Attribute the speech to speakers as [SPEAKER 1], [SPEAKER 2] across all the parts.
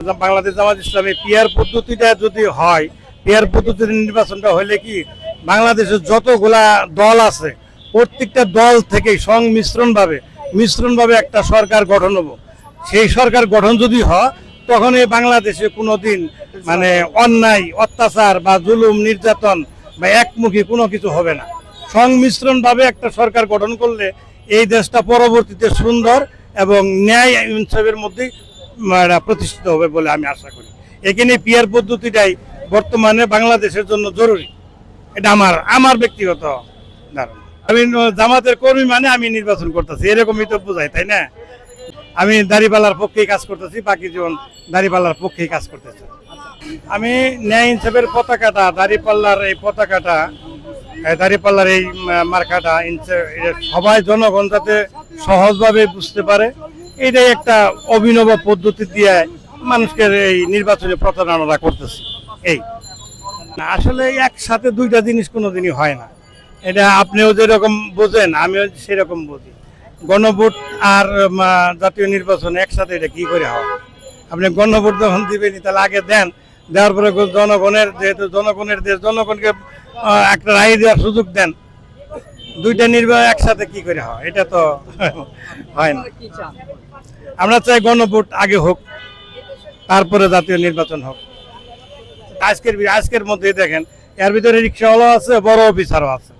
[SPEAKER 1] Bangladesh Jamaat Islami peer পদ্ধতিটা যদি হয় পিয়ার পদ্ধতির নির্বাচনটা হলে কি বাংলাদেশের যতগুলা দল আছে, প্রত্যেকটা দল থেকে সংমিশ্রণ ভাবে মিশ্রণ ভাবে একটা সরকার গঠন হব। সেই সরকার গঠন যদি হয়, তখন এই বাংলাদেশে কোনোদিন মানে অন্যায়, অত্যাচার বা জুলুম, নির্যাতন বা একমুখী কোনো কিছু হবে না। সংমিশ্রণ ভাবে একটা সরকার গঠন করলে এই দেশটা পরবর্তীতে সুন্দর এবং ন্যায় ইনসাফের মধ্যে প্রতিষ্ঠিত হবে বলে আমি আশা করি। এখানে পিয়ার পদ্ধতিটাই বর্তমানে বাংলাদেশের জন্য জরুরি। এটা আমার আমার ব্যক্তিগত ধারণা। আমি জামাতের কর্মী মানে আমি নির্বাচন করতেছি, এরকমই তো বোঝাই তাই না? আমি দাড়িপাল্লার পক্ষেই কাজ করতেছি বাকি জীবন দাড়িপাল্লার পক্ষেই কাজ করতেছি। আমি ন্যায় ইনসাফের পতাকাটা, দাড়িপাল্লার এই পতাকাটা দাড়িপাল্লার এই মার্কাটা সবাই জনগণ যাতে সহজভাবে বুঝতে পারে এটাই একটা অভিনব পদ্ধতি দিয়ে মানুষকে এই নির্বাচনে প্রতারণা করতেছে। এই। আসলে একসাথে দুইটা জিনিস কোনোদিনই হয় না। এটা আপনিও যেরকম বোঝেন, আমিও সেরকম বুঝি। গণভোট আর জাতীয় নির্বাচন একসাথে এটা কি করে হয়? আপনি গণভোট যখন দিবেন তাহলে আগে দেন। দেওয়ার পরে জনগণের, যেহেতু জনগণের দেশ, জনগণকে একটা রায় দেওয়ার সুযোগ দেন। দুইটা নির্বাচন একসাথে কি করে হয়? এটা তো হয় না। আমরা চাই গণভোট আগে হোক, তারপরে জাতীয় নির্বাচন হোক। আজকের আজকের মধ্যে দেখেন, এর ভিতরে রিক্সাওয়ালা আছে, বড় অফিসারও আছে।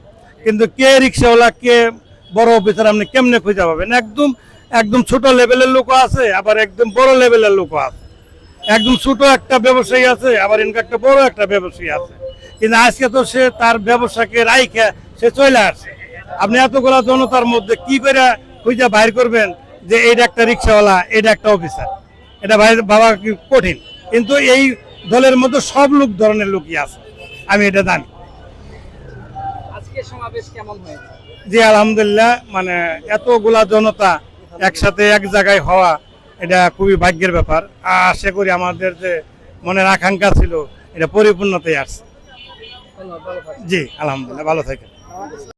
[SPEAKER 1] কিন্তু কে রিক্সাওয়ালা, কে বড় অফিসার, আপনি কেমনে খুঁজে পাবেন? একদম একদম ছোট লেভেলের লোকও আছে, আবার একদম বড় লেভেলের লোকও আছে। একদম ছোট একটা ব্যবসায়ী আছে, আবার ইনকা একটা বড় একটা ব্যবসায়ী আছে। কিন্তু আজকে তো সে তার ব্যবসাকে রাইখে সে চলে আসছে আপনি এতগুলা জনতার মধ্যে কি করে খুঁজে বাইর করবেন যে এটা একটা রিক্সাওয়ালা এটা একটা অফিসার এটা ভাই বাবা কঠিন? কিন্তু এই দলের মধ্যে সব লোক ধরনের লোকই আছে আমি এটা জানি। জি আলহামদুলিল্লাহ মানে এতগুলা জনতা একসাথে এক জায়গায় হওয়া এটা খুবই ভাগ্যের ব্যাপার। আশা করি আমাদের যে মনের আকাঙ্ক্ষা ছিল এটা পরিপূর্ণতাই আসছে। জি আলহামদুলিল্লাহ ভালো থাকেন।